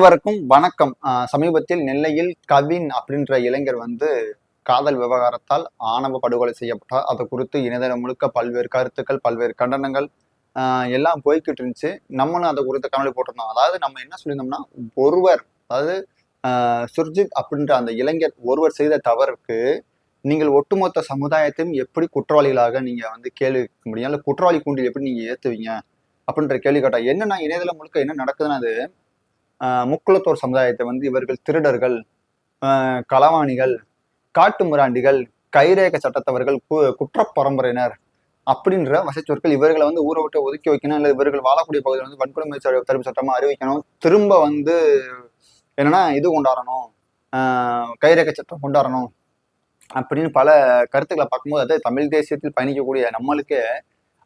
அனைவருக்கும் வணக்கம். ஆஹ் சமீபத்தில் நெல்லையில் கவின் அப்படின்ற இளைஞர் வந்து காதல் விவகாரத்தால் ஆணவ படுகொலை செய்யப்பட்டார். அது குறித்து இணையதளம் முழுக்க பல்வேறு கருத்துக்கள் பல்வேறு கண்டனங்கள் ஆஹ் எல்லாம் போய்கிட்டு இருந்துச்சு. நம்மளும் அதை குறித்து கனவு போட்டிருந்தோம். அதாவது நம்ம என்ன சொல்லியிருந்தோம்னா ஒருவர் அதாவது ஆஹ் சுர்ஜித் அப்படின்ற அந்த இளைஞர் ஒருவர் செய்த தவறுக்கு நீங்கள் ஒட்டுமொத்த சமுதாயத்தையும் எப்படி குற்றவாளிகளாக நீங்க வந்து கேள்வி கேட்க முடியும்? இல்லை குற்றவாளி கூண்டில் எப்படி நீங்க ஏத்துவீங்க? அப்படின்ற கேள்வி கேட்டா என்னன்னா இணையதளம் முழுக்க என்ன நடக்குதுன்னா அது முக்குளத்தோர் சமுதாயத்தை வந்து இவர்கள் திருடர்கள் களவாணிகள் காட்டு மிராண்டிகள் கைரேக சட்டத்தவர்கள் கு- குற்ற பரம்பரையினர் அப்படின்ற வசச்சொற்கள் இவர்களை வந்து ஊரை விட்டு ஒதுக்கி வைக்கணும் இல்லை இவர்கள் வாழக்கூடிய பகுதியில் வந்து வன்கொடுமை தடுப்பு சட்டமாக அறிவிக்கணும். திரும்ப வந்து என்னன்னா இது கொண்டாடணும். கைரேக சட்டம் கொண்டாடணும் அப்படின்னு பல கருத்துக்களை பார்க்கும்போது அதாவது தமிழ் தேசியத்தில் பயணிக்கக்கூடிய நம்மளுக்கே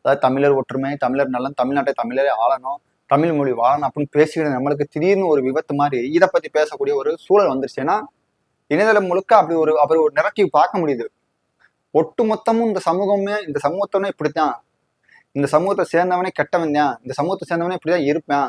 அதாவது தமிழர் ஒற்றுமை தமிழர் நலன் தமிழ்நாட்டை தமிழரே ஆளணும். தமிழ் மொழி வாழணும் அப்படின்னு பேசிக்கிற நம்மளுக்கு திடீர்னு ஒரு விபத்து மாதிரி இதை பத்தி பேசக்கூடிய ஒரு சூழல் வந்துருச்சு. ஏன்னா இணையதளம் முழுக்க அப்படி ஒரு அப்படி ஒரு நெரட்டிவ் பார்க்க முடியுது. ஒட்டு மொத்தமும் இந்த சமூகமே இந்த சமூகத்தவனே இப்படித்தான். இந்த சமூகத்தை சேர்ந்தவனே கெட்டவன் தான். இந்த சமூகத்தை சேர்ந்தவனே இப்படிதான் இருப்பேன்.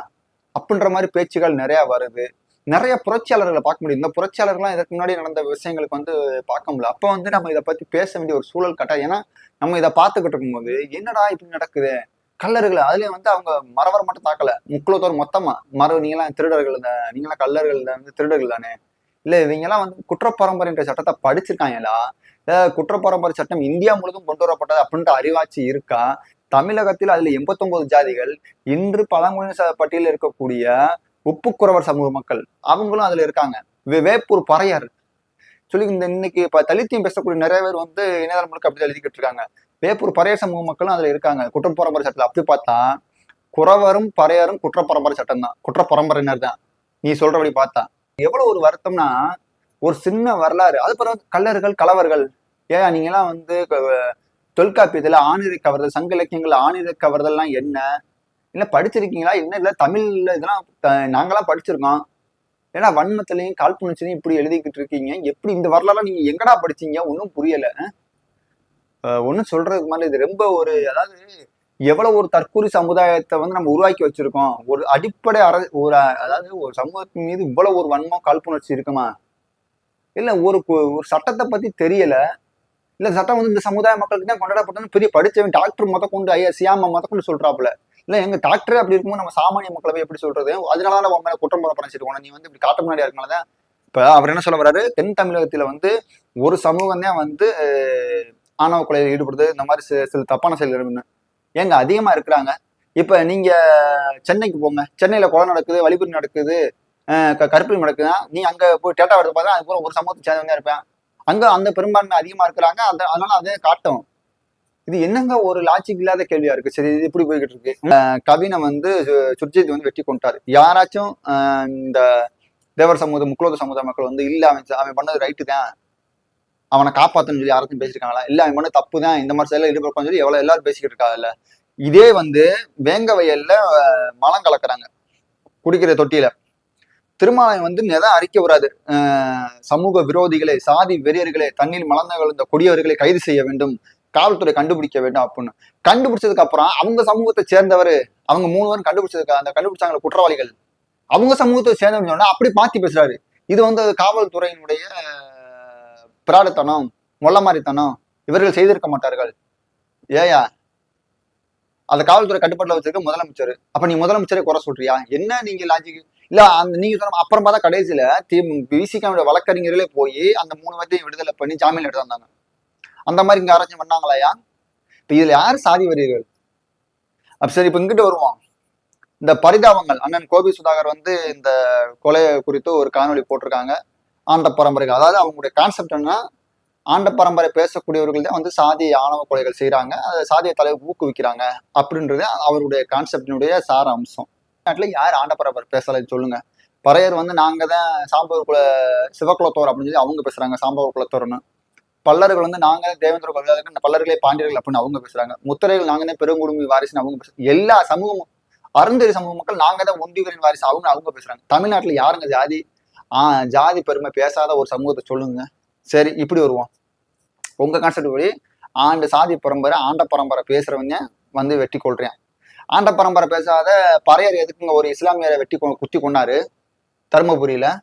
அப்படின்ற மாதிரி பேச்சுகள் நிறைய வருது. நிறைய புரட்சியாளர்களை பார்க்க முடியும் இந்த புரட்சியாளர்கள்லாம் இதற்கு முன்னாடி நடந்த விஷயங்களுக்கு வந்து பார்க்க முடியல. அப்போ வந்து நம்ம இதை பத்தி பேச வேண்டிய ஒரு சூழல் கட்டாயம். ஏன்னா நம்ம இதை பார்த்துக்கிட்டு இருக்கும்போது என்னடா இப்படி நடக்குது? கல்லர்கள் அதுலயும் வந்து அவங்க மறவர் மட்டும் தாக்கல. முக்குளத்தோர் மொத்தமா. மர நீங்களாம் திருடர்கள் இந்த நீங்களாம் கல்லர்கள் வந்து திருடர்கள் தானே? இல்ல இவங்கெல்லாம் வந்து குற்றப்பரம்பரைன்ற சட்டத்தை படிச்சிருக்காங்களா? இல்ல குற்றப்பரம்பரை சட்டம் இந்தியா முழுதும் கொண்டு வரப்பட்டது அப்படின்ற அறிவாட்சி இருக்கா? தமிழகத்தில் அதுல எண்பத்தொன்பது ஜாதிகள் இன்று பழங்குடியின பட்டியலில் இருக்கக்கூடிய உப்புக்குறவர் சமூக மக்கள் அவங்களும் அதுல இருக்காங்க. வேப்பூர் பறையார். சொல்லி இந்த இன்னைக்கு இப்ப தலித்தியம் பேசக்கூடிய நிறைய பேர் வந்து இணையதளம் முழுக்க அப்படி எழுதிக்கிட்டு இருக்காங்க. வேப்பூர் பறையர் சமூக மக்களும் அதுல இருக்காங்க. குற்றப்பரம்பரை சட்டத்தில் அப்படி பார்த்தா குறவரும் பறையரும் குற்றப்பரம்பரை சட்டம் தான். குற்றப்பரம்பரையினர் தான். நீ சொல்றபடி பார்த்தா. எவ்வளவு ஒரு வருத்தம்னா ஒரு சின்ன வரலாறு. அது பிறகு கல்லர்கள் கலவர்கள். ஏன்? நீங்களாம் வந்து தொல்காப்பியத்தில் ஆணிரை கவர்தல் சங்க இலக்கியங்கள் ஆணிரை கவர்தல்லாம் என்ன? இல்லை படிச்சிருக்கீங்களா? என்ன இல்லை? தமிழ்ல இதெல்லாம் நாங்களாம் படிச்சிருக்கோம். ஏன்னா வன்மத்திலையும் காழ்ப்புணர்ச்சிலையும் இப்படி எழுதிக்கிட்டு இருக்கீங்க. எப்படி இந்த வரலாறுலாம் நீங்க எங்கடா படிச்சீங்க? ஒன்றும் புரியல. ஒன்றும் சொல்றதுக்கு மாதிரி இது ரொம்ப ஒரு அதாவது எவ்வளவு ஒரு தற்கூரி சமுதாயத்தை வந்து நம்ம உருவாக்கி வச்சிருக்கோம். ஒரு அடிப்படை அர ஒரு அதாவது ஒரு சமூகத்தின் மீது இவ்வளவு ஒரு வன்மம் காழ்ப்புணர்ச்சி இருக்குமா? இல்ல ஒரு ஒரு சட்டத்தை பத்தி தெரியல. இல்ல சட்டம் வந்து இந்த சமுதாய மக்களுக்கு தான் கொண்டாடப்பட்டது பெரிய படிச்சவன் டாக்டர் மொத்த கொண்டு ஐயா சியாமா முத கொண்டு சொல்றாப்புல. இல்ல எங்க டாக்டரே அப்படி இருக்கும்போது நம்ம சாமானிய மக்களை போய் எப்படி சொல்றது? அதனால தான் மேல குற்றம் போட பறஞ்சிட்டு நீ வந்து இப்படி காட்ட முன்னாடியா இருக்கனாலதான். இப்ப அவர் என்ன சொல்ல வர்றாரு? தென் தமிழகத்துல வந்து ஒரு சமூகம் தான் வந்து ஆணவ கொலையில் ஈடுபடுது இந்த மாதிரி சில சில தப்பான செயல்கள் ஏங்க அதிகமா இருக்கிறாங்க. இப்ப நீங்க சென்னைக்கு போங்க. சென்னையில கொலை நடக்குது வழிபறி நடக்குது அஹ் க- நடக்குதுன்னா நீ அங்க போய் டேட்டா எடுத்து பார்த்தா அதுக்கு ஒரு சமூகத்தை சேர்ந்தவங்க இருப்பேன். அங்க அந்த பெரும்பான்மை அதிகமா இருக்கிறாங்க. அந்த அதனால அதே காட்டும். இது என்னங்க ஒரு லாஜிக் இல்லாத கேள்வியா இருக்கு? சரி இது இப்படி போய்கிட்டு இருக்கு. அஹ் கவினை வந்து சுர்ஜித் வந்து வெட்டி கொண்டாரு யாராச்சும் இந்த தேவர் சமூக முக்குலோக சமுதாய மக்கள் வந்து இல்ல அவன் அவன் பண்ணது ரைட்டு தான். அவனை காப்பாத்தணும்னு சொல்லி யாராச்சும் பேசியிருக்காங்களா? இல்ல அவன் பண்ண தப்பு தான் இந்த மாதிரி செயலில் ஈடுபடுப்பான்னு சொல்லி எவ்வளவு எல்லாரும் பேசிக்கிட்டு இருக்காங்கல்ல? இதே வந்து வேங்க வயல்ல மலம் கலக்குறாங்க குடிக்கிற தொட்டியில. திருமாலயம் வந்து எதாவது அறிக்க வராது அஹ், சமூக விரோதிகளை சாதி வெறியர்களை தண்ணீர் மலர்ந்த இந்த கொடியவர்களை கைது செய்ய வேண்டும் காவல்துறை கண்டுபிடிக்க வேண்டும் அப்படின்னு. கண்டுபிடிச்சதுக்கு அப்புறம் அவங்க சமூகத்தை சேர்ந்தவர் அவங்க மூணு பேரும் கண்டுபிடிச்சதுக்கு அந்த கண்டுபிடிச்சாங்க குற்றவாளிகள். அவங்க சமூகத்தை சேர்ந்தவங்க சொன்னா அப்படி மாத்தி பேசுறாரு. இது வந்து காவல்துறையினுடைய பிராடத்தனம் மொல்லமாரித்தனம் இவர்கள் செய்திருக்க மாட்டார்கள். ஏயா அந்த காவல்துறை கட்டுப்பாட்டுல வச்சிருக்க முதலமைச்சர். அப்ப நீ முதலமைச்சரை குறை சொல்றியா? என்ன நீங்க லாஜிக் இல்ல அந்த நீங்க சொன்ன அப்புறம் பார்த்தா கடைசியில தி விசிகாவுடைய வழக்கறிஞர்களே போய் அந்த மூணு பேர்த்தையும் விடுதலை பண்ணி ஜாமீன் எடுத்து வந்தாங்க. அந்த மாதிரி இங்க ஆராய்ச்சி பண்ணாங்களாயா இப்ப இதுல யார் சாதி வரியர்கள்? அப்ப சரி இப்ப இங்கிட்ட வருவோம். இந்த பரிதாபங்கள். அண்ணன் கோபி சுதாகர் வந்து இந்த கொலை குறித்து ஒரு காணொளி போட்டிருக்காங்க. ஆண்ட பரம்பரைகள். அதாவது அவங்களுடைய கான்செப்ட் என்னன்னா ஆண்ட பரம்பரை பேசக்கூடியவர்கள் தான் வந்து சாதி ஆணவ கொலைகள் செய்கிறாங்க அதை சாதிய தலைவர் ஊக்குவிக்கிறாங்க அப்படின்றது அவருடைய கான்செப்டினுடைய சார அம்சம் நாட்டில் யார் ஆண்ட பரம்பரை பேசலைன்னு சொல்லுங்க. பறையர் வந்து நாங்கள் தான் சாம்பவர் குல சிவகுலத்தோர் அப்படின்னு சொல்லி அவங்க பேசுகிறாங்க சாம்பவர் குலத்தோர்னு. பல்லர்கள் வந்து நாங்க தான் தேவேந்திர குலத்தோர் பல்லர்களே பாண்டியர்கள் அப்படின்னு அவங்க பேசுறாங்க. முத்திரைகள் நாங்க தான் பெருங்குடும்பி வாரிசுன்னு அவங்க பேசுறாங்க. எல்லா சமூகமும் அருந்தறி சமூக மக்கள் நாங்க தான் ஒண்டிவரின் வாரிசு அவங்க அவங்க பேசுறாங்க. தமிழ்நாட்டுல யாருங்க ஜாதி ஜாதி பெருமை பேசாத ஒரு சமூகத்தை சொல்லுங்க. சரி இப்படி வருவோம். உங்க கான்செப்ட் படி ஆண்டு சாதி பரம்பரை ஆண்ட பரம்பரை பேசுறவங்க வந்து வெட்டி கொள்றேன். ஆண்ட பரம்பரை பேசாத பறையர் எதுக்குங்க ஒரு இஸ்லாமியரை வெட்டி கொ- குத்தி கொண்டாரு? தருமபுரியில.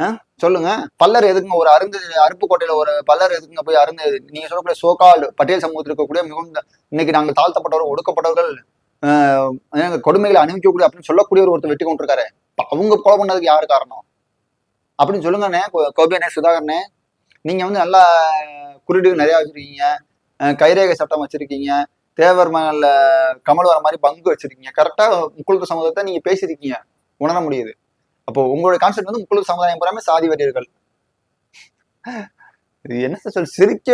ஆ? சொல்லுங்க. பல்லர் எதுக்குங்க ஒரு அருந்து அருப்புக்கோட்டையில ஒரு பல்லர் எதுக்குங்க போய் அருந்து நீங்க சொல்லக்கூடிய சோகால் பட்டியல் சமூகத்தில் இருக்கக்கூடிய மிகுந்த இன்னைக்கு நாங்கள் தாழ்த்தப்பட்டவர்கள் ஒடுக்கப்பட்டவர்கள் ஆஹ், கொடுமைகளை அனுபவிக்கக்கூடிய அப்படின்னு சொல்லக்கூடிய ஒரு ஒருத்தர் வெட்டி கொண்டிருக்காரு. அவங்க கொலை பண்ணதுக்கு யாரு காரணம்? அப்படின்னு சொல்லுங்கண்ணே. கோ- கோபியண்ணே சுதாகரனே நீங்க வந்து நல்லா குருடு நிறையா வச்சிருக்கீங்க. கைரேகை சட்டம் வச்சிருக்கீங்க. தேவர் மகன்ல கமல் வர மாதிரி பங்கு வச்சிருக்கீங்க. கரெக்டா முக்குழுத்த சமுதாயத்தை நீங்க பேசியிருக்கீங்க. உணர முடியுது. அப்போ உங்களுடைய கான்செப்ட் வந்து முக்குழுத்த சமுதாயம் பூராமே சாதி வெறியர்கள். இது என்னத்த சொல் சிரிக்க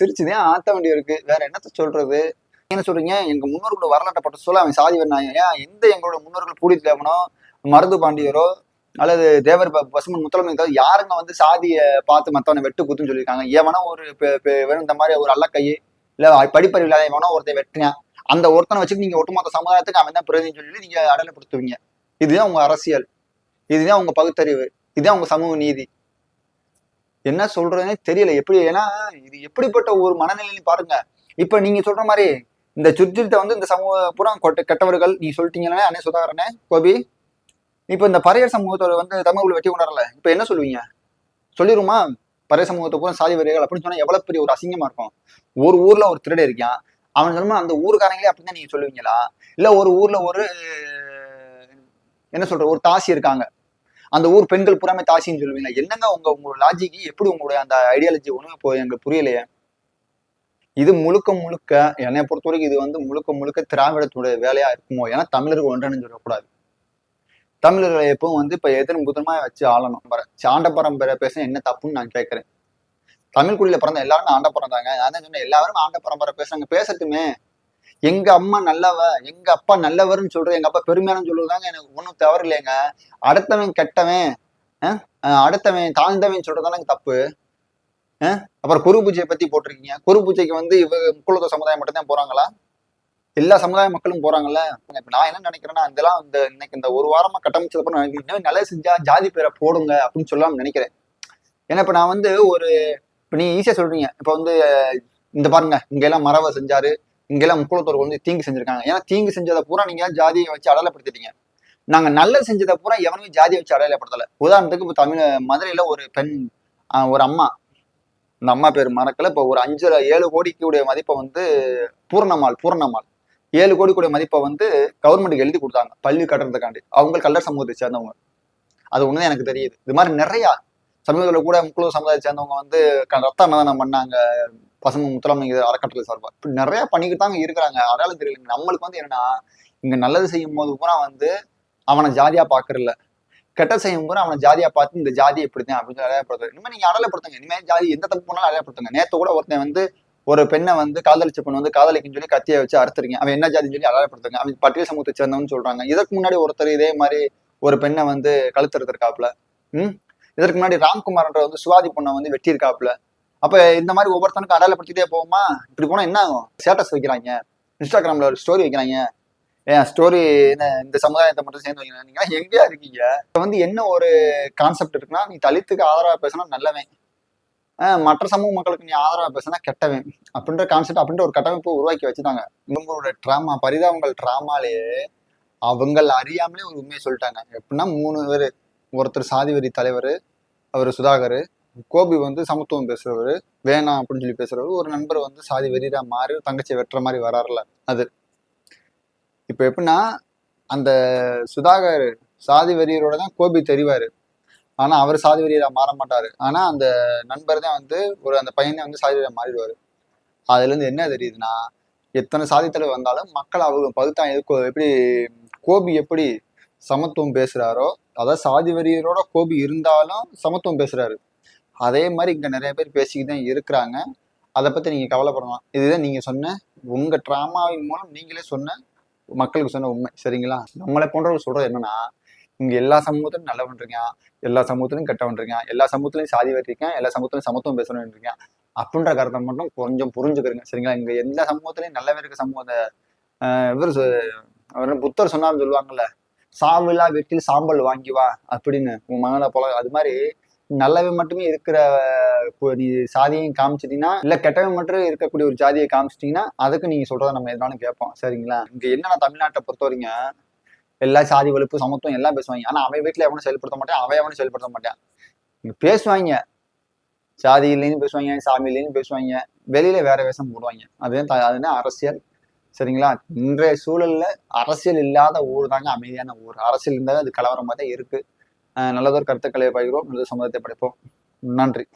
சிரிச்சுதே ஆத்த வேண்டிய இருக்கு வேற என்னத்த சொல்றது? என்ன சொல்றீங்க? எங்க முன்னோர்களோட வரலாற்றை பட்ட சொல்ல அவன் சாதி வெறினாங்க ஏன்? எந்த எங்களோட முன்னோர்கள் பூடி தேவனோ மருது பாண்டியரோ அல்லது தேவர் ப- பசுமன் முத்தலமை யாருங்க வந்து சாதியை பார்த்து மத்தவனை வெட்டு குத்துன்னு சொல்லியிருக்காங்க? எவனோ ஒரு வெறும் இந்த மாதிரி ஒரு அல்லக்கை இல்ல படிப்பறிவு இல்லாத எவனோ ஒருத்தன் வெட்டினான் அந்த ஒருத்தனை வச்சு நீங்க ஒட்டுமொத்த சமுதாயத்துக்கு அவன் தான் பிரதிநிதி சொல்லி நீங்க அடலைப்படுத்துவீங்க இதுதான் உங்க அரசியல். இதுதான் உங்க பகுத்தறிவு. இதுதான் உங்க சமூக நீதி. என்ன சொல்றதுனே தெரியல. எப்படி ஏன்னா இது எப்படிப்பட்ட ஒரு மனநிலை பாருங்க. இப்ப நீங்க சொல்ற மாதிரி இந்த சுற்றிட்ட வந்து இந்த சமூக புறம் கொட்ட- கெட்டவர்கள் நீ சொல்லிட்டீங்கன்னா அண்ணே சுதாகரனே கோபி? இப்போ இந்த பறையர் சமூகத்தோட வந்து தமிழ் வெட்டி உணரல. இப்போ என்ன சொல்லுவீங்க? சொல்லிருமா? பறைய சமூகத்தை பூரா சாதி வரிகள் அப்படின்னு சொன்னா எவ்வளவு பெரிய ஒரு அசிங்கமா இருக்கும். ஒரு ஊர்ல ஒரு திருடன் இருக்கான். அவன் சொல்லுமா அந்த ஊருக்காரங்களே அப்படின்னு நீங்க சொல்லுவீங்களா? இல்ல ஒரு ஊர்ல ஒரு என்ன சொல்ற ஒரு தாசி இருக்காங்க. அந்த ஊர் பெண்கள் புறாமே தாசின்னு சொல்லுவீங்களா என்னங்க உங்க உங்களோட லாஜிக்கு எப்படி உங்களுடைய அந்த ஐடியாலஜி ஒண்ணுமே போய் எங்களுக்கு புரியலையே. இது முழுக்க முழுக்க என்னை பொறுத்த வரைக்கும் இது வந்து முழுக்க முழுக்க திராவிடத்துடைய வேலையா இருக்குமோ? ஏன்னா தமிழர்கள் ஒன்றன்னு சொல்லக்கூடாது. தமிழர்களை எப்பவும் வந்து இப்ப எதிரும் புதனமா வச்சு ஆளணும். ஆண்ட பரம்பரை பேச என்ன தப்புன்னு நான் கேட்கறேன். தமிழ் பிறந்த எல்லாரும் ஆண்ட பிறந்தாங்க நான் சொன்னேன் எல்லாரும் ஆண்ட பரம்பரை பேசுறாங்க. பேசட்டுமே. எங்க அம்மா நல்லவ எங்க அப்பா நல்லவர்னு சொல்றது எங்க அப்பா பெருமையான சொல்றதுதாங்க எனக்கு ஒன்றும் தவறு இல்லைங்க அடுத்தவன் கெட்டவன் அடுத்தவன் தாழ்ந்தவன் சொல்றதானங்க தப்பு. அப்புறம் குரு பூஜையை பத்தி போட்டிருக்கீங்க. குரு பூஜைக்கு வந்து இவ முக்குலத்த சமுதாயம் மட்டும் தான் போறாங்களா? எல்லா சமுதாய மக்களும் போறாங்கல்ல? இப்ப நான் என்ன நினைக்கிறேன்னா இதெல்லாம் இந்த இன்னைக்கு இந்த ஒரு வாரமா கட்டமைச்சதுக்கப்புறம் நான் இன்னும் நல்லா செஞ்சா ஜாதி பேரை போடுங்க அப்படின்னு சொல்லலாம்னு நினைக்கிறேன். ஏன்னா இப்ப நான் வந்து ஒரு இப்ப நீங்க ஈஸியா சொல்றீங்க. இப்ப வந்து இந்த பாருங்க இங்க எல்லாம் மரவை செஞ்சாரு. இங்கெல்லாம் முக்குளத்தோருக்கு வந்து தீங்கு செஞ்சிருக்காங்க. ஏன்னா தீங்கு செஞ்சதை பூரா நீங்க ஜாதியை வச்சு அடலப்படுத்திட்டீங்க நாங்க நல்ல செஞ்சதை பூரா எவனுமே ஜாதியை வச்சு அடையாளப்படுத்தல. உதாரணத்துக்கு இப்ப தமிழ் மதுரையில ஒரு பெண் ஒரு அம்மா. இந்த அம்மா பேர் மறக்கல. இப்ப ஒரு அஞ்சு ஏழு கோடிக்குடைய மதிப்பை வந்து பூர்ணமால் பூர்ணமால் ஏழு கோடிக்குடைய மதிப்பை வந்து கவர்மெண்ட்டுக்கு எழுதி கொடுத்தாங்க பள்ளி கட்டுறதுக்காண்டி. அவங்க கல்லர் சமூகத்தை சேர்ந்தவங்க. அது ஒண்ணுதான் எனக்கு தெரியுது. இது மாதிரி நிறைய சமூகத்தில் கூட முக்குழு சமுதாயத்தை சேர்ந்தவங்க வந்து ரத்த அன்னதானம் பண்ணாங்க பசங்க முத்தலாமை அறக்கட்டளை சார்பா. இப்படி நிறைய பண்ணிக்கிட்டு தாங்க இருக்கிறாங்க. அடையாளம் தெரியல. நம்மளுக்கு வந்து என்னன்னா இங்க நல்லது செய்யும் போது பூரா வந்து அவனை ஜாதியா பாக்குறல கெட்ட செய்யும் போது அவனை ஜாதியா பார்த்து இந்த ஜாதி இப்படித்தான் அப்படின்னு சொல்லி இனிமேல் நீங்க அடையாளப்படுத்துங்க. இனிமே ஜாதி எந்த தப்பு பண்ணாலும் அடையாளப்படுத்துங்க. நேத்து கூட ஒருத்தன் வந்து ஒரு பெண்ணை வந்து காதலிச்ச பெண் வந்து காதலிக்குன்னு சொல்லி கத்தியை வச்சு அறுத்துறீங்க அவன் என்ன ஜாதின்னு சொல்லி அடையாளப்படுத்துங்க அவன் பட்டியல் சமூகத்தை சேர்ந்தவன்னு சொல்றாங்க. இதற்கு முன்னாடி ஒருத்தர் இதே மாதிரி ஒரு பெண்ணை வந்து கழுத்தறுத்திருக்காப்புல. ம்? இதற்கு முன்னாடி ராம்குமார்ன்ற வந்து சுவாதி பொண்ணை வந்து வெட்டியிருக்காப்புல. அப்ப இந்த மாதிரி ஒவ்வொருத்தனுக்கும் அடையாளப்படுத்திட்டே போகுமா இப்படி போனா என்ன ஆகும்? ஸ்டேட்டஸ் வைக்கிறாங்க. இன்ஸ்டாகிராம்ல ஒரு ஸ்டோரி வைக்கிறாங்க. ஏன் ஸ்டோரி என்ன இந்த சமுதாயத்தை மட்டும் சேர்ந்து வைக்கிறாங்க நீங்க எங்கேயா இருக்கீங்க? இப்ப வந்து என்ன ஒரு கான்செப்ட் இருக்குன்னா நீ தலித்துக்கு ஆதரவா பேசினா நல்லவன். மற்ற சமூக மக்களுக்கு நீ ஆதரவாக பேசினா கெட்டவன். அப்படின்ற கான்செப்ட் அப்படின்ற ஒரு கட்டமைப்பு உருவாக்கி வச்சுட்டாங்க. இவங்களோட ட்ராமா பரிதாபங்கள் ட்ராமாலேயே அவங்கள அறியாமலே ஒரு உண்மையை சொல்லிட்டாங்க. எப்படின்னா மூணு பேர். ஒருத்தர் சாதிவரி தலைவர் அவர் சுதாகர். கோபி வந்து சமத்துவம் பேசுறவர் வேணாம் அப்படின்னு சொல்லி பேசுறவர். ஒரு நண்பர் வந்து சாதி வெறியா மாறி தங்கச்சியை வெட்டுற மாதிரி வராருல அது. இப்போ எப்படின்னா அந்த சுதாகர் சாதி வெறியரோட தான் கோபி தெரிவாரு. ஆனா அவர் சாதி வெறியரா மாற மாட்டாரு. ஆனா அந்த நண்பர் தான் வந்து ஒரு அந்த பையனே வந்து சாதி வெறியா மாறிடுவாரு. அதுல இருந்து என்ன தெரியுதுன்னா எத்தனை சாதித்தலைவர் வந்தாலும் மக்கள் அவங்க பகுத்தான் எதுக்கு எப்படி கோபி எப்படி சமத்துவம் பேசுறாரோ அதாவது சாதி வெறியரோட கோபி இருந்தாலும் சமத்துவம் பேசுறாரு. அதே மாதிரி இங்க நிறைய பேர் பேசிக்கிட்டு தான் இருக்கிறாங்க. அதை பத்தி நீங்க கவலைப்படலாம். இதுதான் நீங்க சொன்ன உங்க ட்ராமாவின் மூலம் நீங்களே சொன்ன மக்களுக்கு சொன்ன உண்மை. சரிங்களா? நம்மளை போன்றவர்கள் சொல்றது என்னன்னா இங்க எல்லா சமூகத்திலும் நல்லவன் இருக்கான் எல்லா சமூகத்திலும் கெட்டவன் இருக்கான் எல்லா சமூகத்திலும் சாதி வச்சிருக்கேன் எல்லா சமூகத்திலும் சமத்துவம் பேசணும்னு இருக்கான். அப்படின்ற கருத்தை மட்டும் கொஞ்சம் புரிஞ்சுக்கிறீங்க. சரிங்களா? இங்க எல்லா சமூகத்திலையும் நல்லவே இருக்க சமூகத்தை இவர் புத்தர் சொன்னார்னு சொல்லுவாங்கல்ல சாவில்லா வீட்டில் சாம்பல் வாங்கி வா அப்படின்னு உன் மகனை போல. அது மாதிரி நல்லவை மட்டுமே இருக்கிற நீ சாதியையும் காமிச்சிட்டீங்கன்னா இல்ல கெட்டவன் மட்டும் இருக்கக்கூடிய ஒரு ஜாதியை காமிச்சிட்டீங்கன்னா அதுக்கு நீங்க சொல்றதை நம்ம எதனாலும் கேட்போம். சரிங்களா? இங்க என்னன்னா தமிழ்நாட்டை பொறுத்த வரைக்கும் எல்லா சாதி வலுப்பு சமத்துவம் எல்லாம் பேசுவாங்க. ஆனா அவன் வீட்டுல எவனும் செயல்படுத்த மாட்டான் அவன் எவனும் செயல்படுத்த மாட்டான். இங்க பேசுவாங்க. சாதி இல்லைன்னு பேசுவாங்க சாமி இல்லைன்னு பேசுவாங்க. வெளியில வேற வேஷம் போடுவாங்க. அதுதான் த- அதுதான் அரசியல். சரிங்களா? இன்றைய சூழல்ல அரசியல் இல்லாத ஊர் தாங்க அமைதியான ஊர். அரசியல் இருந்தாலும் அது கலவரமாக தான் இருக்கு நல்லதொரு கருத்துக்களை பகிர்வோம். நல்ல சமுதாயத்தை படைப்போம். நன்றி.